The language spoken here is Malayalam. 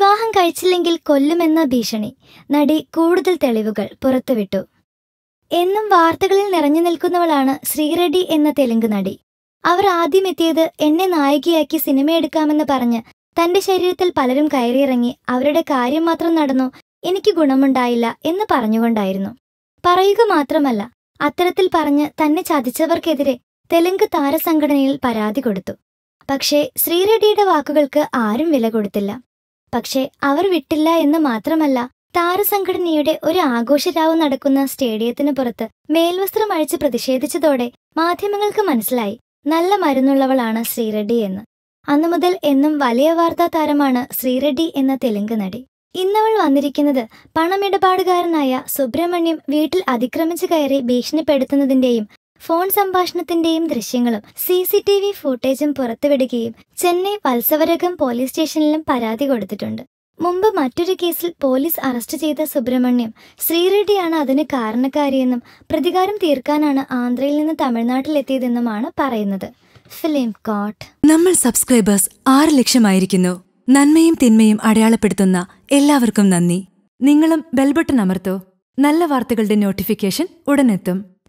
വിവാഹം കഴിച്ചില്ലെങ്കിൽ കൊല്ലുമെന്ന ഭീഷണി നടി കൂടുതൽ തെളിവുകൾ പുറത്തുവിട്ടു. എന്നും വാർത്തകളിൽ നിറഞ്ഞു നിൽക്കുന്നവളാണ് ശ്രീറെഡ്ഡി എന്ന തെലുങ്ക് നടി. അവർ ആദ്യം എത്തിയത് എന്നെ നായികയാക്കി സിനിമയെടുക്കാമെന്ന് പറഞ്ഞ് തന്റെ ശരീരത്തിൽ പലരും കയറിയിറങ്ങി അവരുടെ കാര്യം മാത്രം നടന്നു എനിക്ക് ഗുണമുണ്ടായില്ല എന്ന് പറഞ്ഞുകൊണ്ടായിരുന്നു. പറയുക മാത്രമല്ല അത്തരത്തിൽ പറഞ്ഞ് തന്നെ ചതിച്ചവർക്കെതിരെ തെലുങ്ക് താരസംഘടനയിൽ പരാതി കൊടുത്തു. പക്ഷേ ശ്രീറെഡ്ഡിയുടെ വാക്കുകൾക്ക് ആരും വില കൊടുത്തില്ല. പക്ഷേ അവർ വിട്ടില്ല എന്ന് മാത്രമല്ല താരസംഘടനയുടെ ഒരു ആഘോഷരാവ് നടക്കുന്ന സ്റ്റേഡിയത്തിന് പുറത്ത് മേൽവസ്ത്രം അഴിച്ച് പ്രതിഷേധിച്ചതോടെ മാധ്യമങ്ങൾക്ക് മനസ്സിലായി നല്ല മരുന്നുള്ളവളാണ് ശ്രീറെഡ്ഡി എന്ന്. അന്നു മുതൽ എന്നും വലിയ വാർത്താ താരമാണ് ശ്രീറെഡ്ഡി എന്ന തെലുങ്ക് നടി. ഇന്നവൾ വന്നിരിക്കുന്നത് പണമിടപാടുകാരനായ സുബ്രഹ്മണ്യം വീട്ടിൽ അതിക്രമിച്ചു കയറി ഭീഷണിപ്പെടുത്തുന്നതിന്റെയും ഫോൺ സംഭാഷണത്തിന്റെയും ദൃശ്യങ്ങളും സി സി ടി വി ഫുട്ടേജും പുറത്തുവിടുകയും ചെന്നൈ വത്സവരകം പോലീസ് സ്റ്റേഷനിലും പരാതി കൊടുത്തിട്ടുണ്ട്. മുമ്പ് മറ്റൊരു കേസിൽ പോലീസ് അറസ്റ്റ് ചെയ്ത സുബ്രഹ്മണ്യം ശ്രീറെഡ്ഡിയാണ് അതിന് കാരണക്കാരിയെന്നും പ്രതികാരം തീർക്കാനാണ് ആന്ധ്രയിൽ നിന്ന് തമിഴ്നാട്ടിലെത്തിയതെന്നുമാണ് പറയുന്നത്. Film coat. നമ്മൾ സബ്സ്ക്രൈബേഴ്സ് ആറ് ലക്ഷമായിരിക്കുന്നു. നന്മയും തിന്മയും അടയാളപ്പെടുത്തുന്ന എല്ലാവർക്കും നന്ദി. നിങ്ങളും ബെൽബട്ടൺ അമർത്തോ. നല്ല വാർത്തകളുടെ നോട്ടിഫിക്കേഷൻ ഉടനെത്തും.